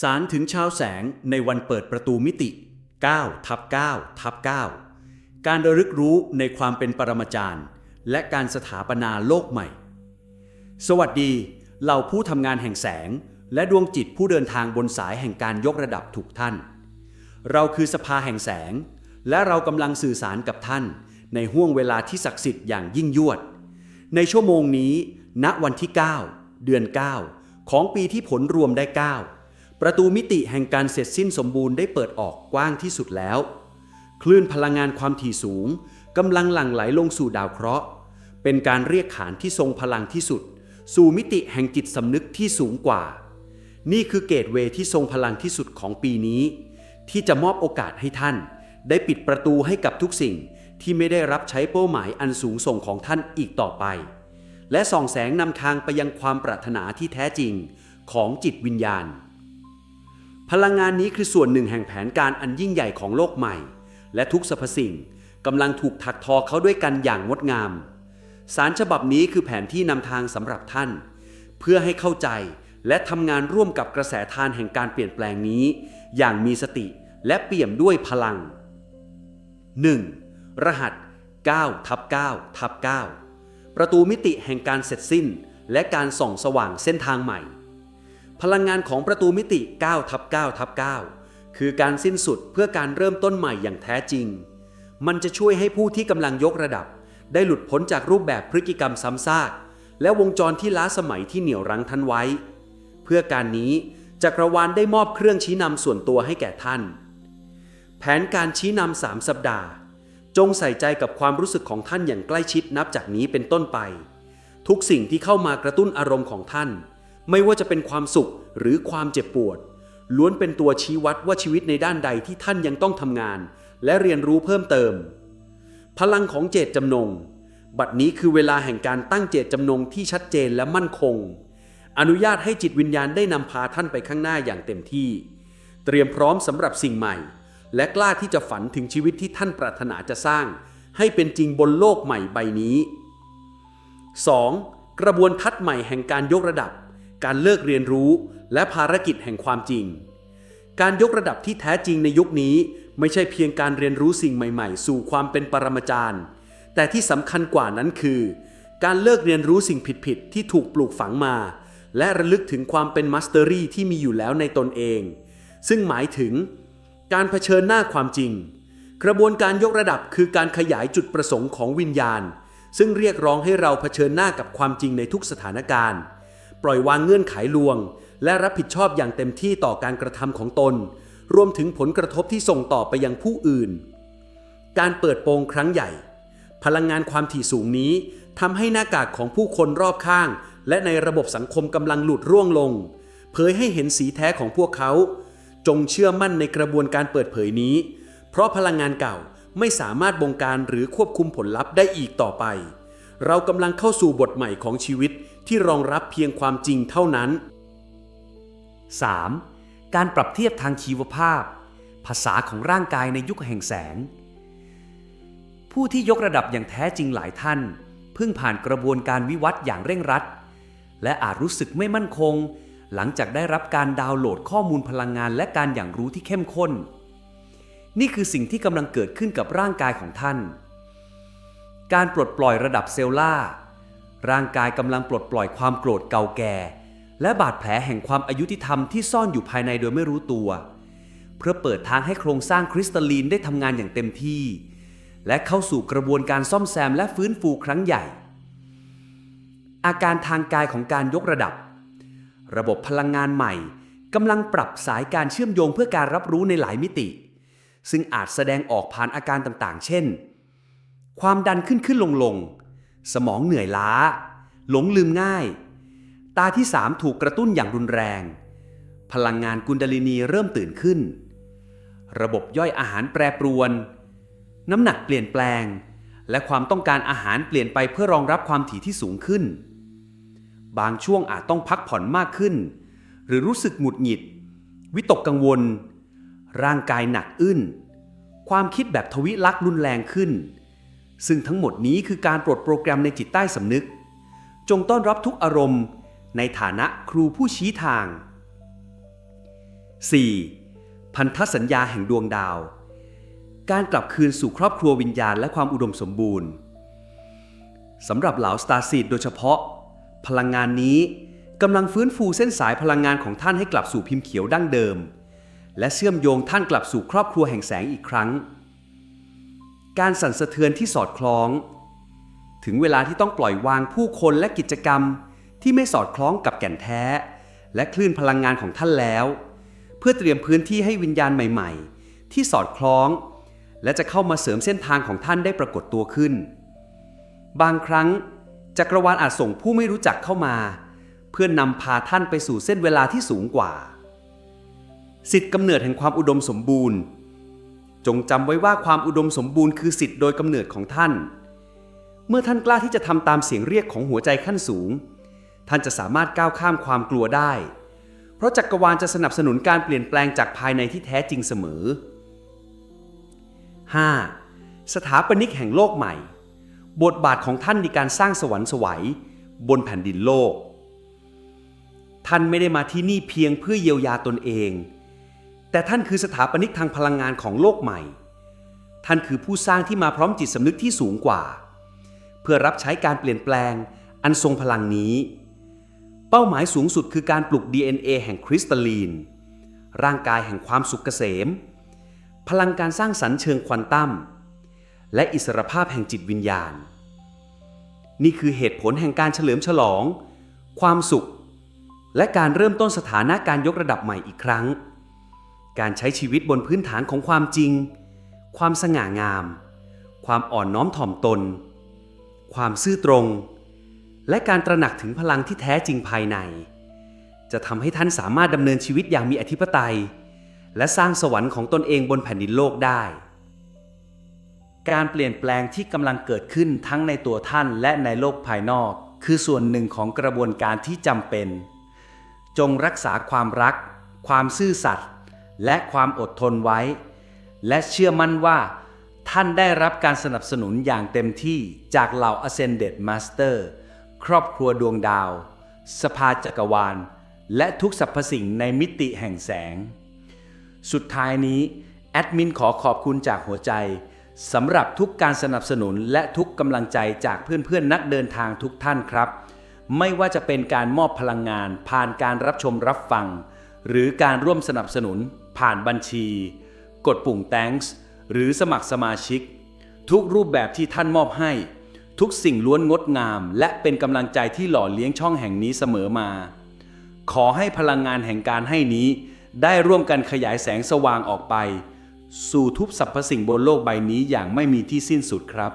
สารถึงชาวแสงในวันเปิดประตูมิติ 9 ทับ 9 ทับ 9 การระลึกรู้ในความเป็นปรมาจารย์ และการสถาปนาโลกใหม่ สวัสดีเหล่าผู้ทำงานแห่งแสง และดวงจิตผู้เดินทางบนสายแห่งการยกระดับทุกท่าน เราคือสภาแห่งแสง และเรากำลังสื่อสารกับท่าน ในห่วงเวลาที่ศักดิ์สิทธิ์อย่างยิ่งยวด ในชั่วโมงนี้ ณวันที่ 9 เดือน 9 ของปีที่ผลรวมได้ 9 ประตูมิติแห่งการเสร็จสิ้นสมบูรณ์ได้เปิดออกกว้างที่สุดแล้ว คลื่นพลังงานความถี่สูงกำลังหลั่งไหลลงสู่ดาวเคราะห์ เป็นการเรียกขานที่ทรงพลังที่สุด สู่มิติแห่งจิตสำนึกที่สูงกว่า นี่คือเกตเวที่ทรงพลังที่สุดของปีนี้ ที่จะมอบโอกาสให้ท่าน ได้ปิดประตูให้กับทุกสิ่งที่ไม่ได้รับใช้เป้าหมายอันสูงส่งของท่านอีกต่อไป และส่องแสงนำทางไปยังความปรารถนาที่แท้จริงของจิตวิญญาณ พลังงานนี้คือส่วนหนึ่งแห่งแผนการอันยิ่งใหญ่ของโลกใหม่ และทุกสรรพสิ่งกำลังถูกถักทอเขาด้วยกันอย่างงดงาม สารฉบับนี้คือแผนที่นำทางสำหรับท่าน เพื่อให้เข้าใจและทำงานร่วมกับกระแสทานแห่งการเปลี่ยนแปลงนี้ อย่างมีสติและเปี่ยมด้วยพลัง 1. รหัส9ทับ9ทับ9ประตูมิติแห่งการเสร็จสิ้น และการส่องสว่างเส้นทางใหม่ พลังงานของประตูมิติ9ทับ9ทับ9คือการสิ้นสุดเพื่อการเริ่มต้นใหม่อย่างแท้จริง มันจะช่วยให้ผู้ที่กำลังยกระดับ ได้หลุดพ้นจากรูปแบบพฤติกรรมซ้ำซากและวงจรที่ล้าสมัยที่เหนี่ยวรั้งท่านไว้ เพื่อการนี้จักรวาลได้มอบเครื่องชี้นำส่วนตัวให้แก่ท่าน แผนการชี้นำสามสัปดาห์ จงใส่ใจกับความรู้สึกของท่านอย่างใกล้ชิดนับจากนี้เป็นต้นไป ทุกสิ่งที่เข้ามากระตุ้นอารมณ์ของท่าน ไม่ว่าจะเป็นความสุขหรือความเจ็บปวด ล้วนเป็นตัวชี้วัดว่าชีวิตในด้านใดที่ท่านยังต้องทำงาน และเรียนรู้เพิ่มเติม พลังของเจตจำนง บัดนี้คือเวลาแห่งการตั้งเจตจำนงที่ชัดเจนและมั่นคง อนุญาตให้จิตวิญญาณได้นำพาท่านไปข้างหน้าอย่างเต็มที่ เตรียมพร้อมสำหรับสิ่งใหม่ และกล้าที่จะฝันถึงชีวิตที่ท่านปรารถนาจะสร้าง ให้เป็นจริงบนโลกใหม่ใบนี้ 2. กระบวนทัศน์ใหม่แห่งการยกระดับ การเลิกเรียนรู้ และภารกิจแห่งความจริง การยกระดับที่แท้จริงในยุคนี้ไม่ใช่เพียงการเรียนรู้สิ่งใหม่ ๆ สู่ความเป็นปรมาจารย์ แต่ที่สำคัญกว่านั้นคือ การเลิกเรียนรู้สิ่งผิดๆที่ถูกปลูกฝังมา และระลึกถึงความเป็นมัสเตอรี่ที่มีอยู่แล้วในตนเอง ซึ่งหมายถึง การเผชิญหน้าความจริง กระบวนการยกระดับคือการขยายจุดประสงค์ของวิญญาณ ซึ่งเรียกร้องให้เราเผชิญหน้ากับความจริงในทุกสถานการณ์ ปล่อยวางเงื่อนไขลวง และรับผิดชอบอย่างเต็มที่ต่อการกระทำของตน รวมถึงผลกระทบที่ส่งต่อไปยังผู้อื่น การเปิดโปงครั้งใหญ่ พลังงานความถี่สูงนี้ทำให้หน้ากากของผู้คนรอบข้าง และในระบบสังคมกำลังหลุดร่วงลง เผยให้เห็นสีแท้ของพวกเขา จงเชื่อมั่นในกระบวนการเปิดเผยนี้ เพราะพลังงานเก่าไม่สามารถบงการหรือควบคุมผลลัพธ์ได้อีกต่อไป เรากำลังเข้าสู่บทใหม่ของชีวิตที่รองรับเพียงความจริงเท่านั้น 3. การปรับเทียบทางชีวภาพ ภาษาของร่างกายในยุคแห่งแสง ผู้ที่ยกระดับอย่างแท้จริงหลายท่าน เพิ่งผ่านกระบวนการวิวัฒน์อย่างเร่งรัด และอาจรู้สึกไม่มั่นคง หลังจากได้รับการดาวน์โหลดข้อมูลพลังงานและการอย่างรู้ที่เข้มข้น นี่คือสิ่งที่กำลังเกิดขึ้นกับร่างกายของท่าน การปลดปล่อยระดับเซลล่า ร่างกายกำลังปลดปล่อยความโกรธเก่าแก่ และบาดแผลแห่งความอายุติธรรมที่ซ่อนอยู่ภายในโดยไม่รู้ตัว เพื่อเปิดทางให้โครงสร้างคริสตัลลีนได้ทำงานอย่างเต็มที่ และเข้าสู่กระบวนการซ่อมแซมและฟื้นฟูครั้งใหญ่ อาการทางกายของการยกระดับ ระบบพลังงานใหม่กำลังปรับสายการเชื่อมโยงเพื่อการรับรู้ในหลายมิติ ซึ่งอาจแสดงออกผ่านอาการต่างๆ เช่น ความดันขึ้นขึ้นลงลง สมองเหนื่อยล้า หลงลืมง่าย ตาที่สามถูกกระตุ้นอย่างรุนแรง พลังงานกุนดาลินีเริ่มตื่นขึ้น ระบบย่อยอาหารแปรปรวน น้ำหนักเปลี่ยนแปลง และความต้องการอาหารเปลี่ยนไปเพื่อรองรับความถี่ที่สูงขึ้น บางช่วงอาจต้องพักผ่อนมากขึ้น หรือรู้สึกหงุดหงิด วิตกกังวล ร่างกายหนักอึ้น ความคิดแบบทวิลักษ์รุนแรงขึ้น ซึ่งทั้งหมดนี้คือการปลดโปรแกรมในจิตใต้สำนึก จงต้อนรับทุกอารมณ์ ในฐานะครูผู้ชี้ทาง 4. พันธสัญญาแห่งดวงดาว การกลับคืนสู่ครอบครัววิญญาณและความอุดมสมบูรณ์สำหรับเหล่าสตาร์ซีดโดยเฉพาะ พลังงานนี้กำลังฟื้นฟูเส้นสายพลังงานของท่านให้กลับสู่พิมพ์เขียวดั้งเดิม และเชื่อมโยงท่านกลับสู่ครอบครัวแห่งแสงอีกครั้ง การสั่นสะเทือนที่สอดคล้อง ถึงเวลาที่ต้องปล่อยวางผู้คนและกิจกรรมที่ไม่สอดคล้องกับแก่นแท้ และคลื่นพลังงานของท่านแล้ว เพื่อเตรียมพื้นที่ให้วิญญาณใหม่ ๆ ที่สอดคล้อง และจะเข้ามาเสริมเส้นทางของท่านได้ปรากฏตัวขึ้น บางครั้งจักรวาลอาจส่งผู้ไม่รู้จักเข้ามา เพื่อนนำพาท่านไปสู่เส้นเวลาที่สูงกว่า สิทธิ์กำเนิดแห่งความอุดมสมบูรณ์ จงจำไว้ว่าความอุดมสมบูรณ์คือสิทธิ์โดยกำเนิดของท่าน เมื่อท่านกล้าที่จะทำตามเสียงเรียกของหัวใจขั้นสูง ท่านจะสามารถก้าวข้ามความกลัวได้ เพราะจักรวาลจะสนับสนุนการเปลี่ยนแปลงจากภายในที่แท้จริงเสมอ 5. สถาปนิกแห่งโลกใหม่ บทบาทของท่านในการสร้างสวรรค์สวัยบนแผ่นดินโลก ท่านไม่ได้มาที่นี่เพียงเพื่อเยียวยาตนเอง แต่ท่านคือสถาปนิกทางพลังงานของโลกใหม่ ท่านคือผู้สร้างที่มาพร้อมจิตสำนึกที่สูงกว่า เพื่อรับใช้การเปลี่ยนแปลง อันทรงพลังนี้ เป้าหมายสูงสุดคือการปลุก DNA แห่งคริสตัลลีน ร่างกายแห่งความสุขเกษม พลังการสร้างสรรค์เชิงควอนตัม และอิสรภาพแห่งจิตวิญญาณ นี่คือเหตุผลแห่งการเฉลิมฉลอง ความสุข และการเริ่มต้นสถานะการยกระดับใหม่อีกครั้ง การใช้ชีวิตบนพื้นฐานของความจริง ความสง่างาม ความอ่อนน้อมถ่อมตน ความซื่อตรง และการตระหนักถึงพลังที่แท้จริงภายใน จะทำให้ท่านสามารถดำเนินชีวิตอย่างมีอธิปไตย และสร้างสวรรค์ของตนเองบนแผ่นดินโลกได้ การเปลี่ยนแปลงที่กำลังเกิดขึ้นทั้งในตัวท่านและในโลกภายนอก คือส่วนหนึ่งของกระบวนการที่จำเป็น จงรักษาความรัก ความซื่อสัตย์ และความอดทนไว้ และเชื่อมั่นว่า ท่านได้รับการสนับสนุนอย่างเต็มที่จากเหล่า Ascended Master ครอบครัวดวงดาว สภาจักรวาล และทุกสรรพสิ่งในมิติแห่งแสง สุดท้ายนี้ แอดมินขอขอบคุณจากหัวใจสำหรับทุกการสนับสนุนและทุกกำลังใจจากเพื่อนๆ นักเดินทางทุกท่านครับ ไม่ว่าจะเป็นการมอบพลังงานผ่านการรับชมรับฟัง หรือการร่วมสนับสนุน ผ่านบัญชี กดปุ่ม thanks หรือสมัครสมาชิก ทุกรูปแบบที่ท่านมอบให้ ทุกสิ่งล้วนงดงาม และเป็นกำลังใจที่หล่อเลี้ยงช่องแห่งนี้เสมอมา ขอให้พลังงานแห่งการให้นี้ ได้ร่วมกันขยายแสงสว่างออกไป สู่ทุกสรรพสิ่งบนโลกใบนี้อย่างไม่มีที่สิ้นสุดครับ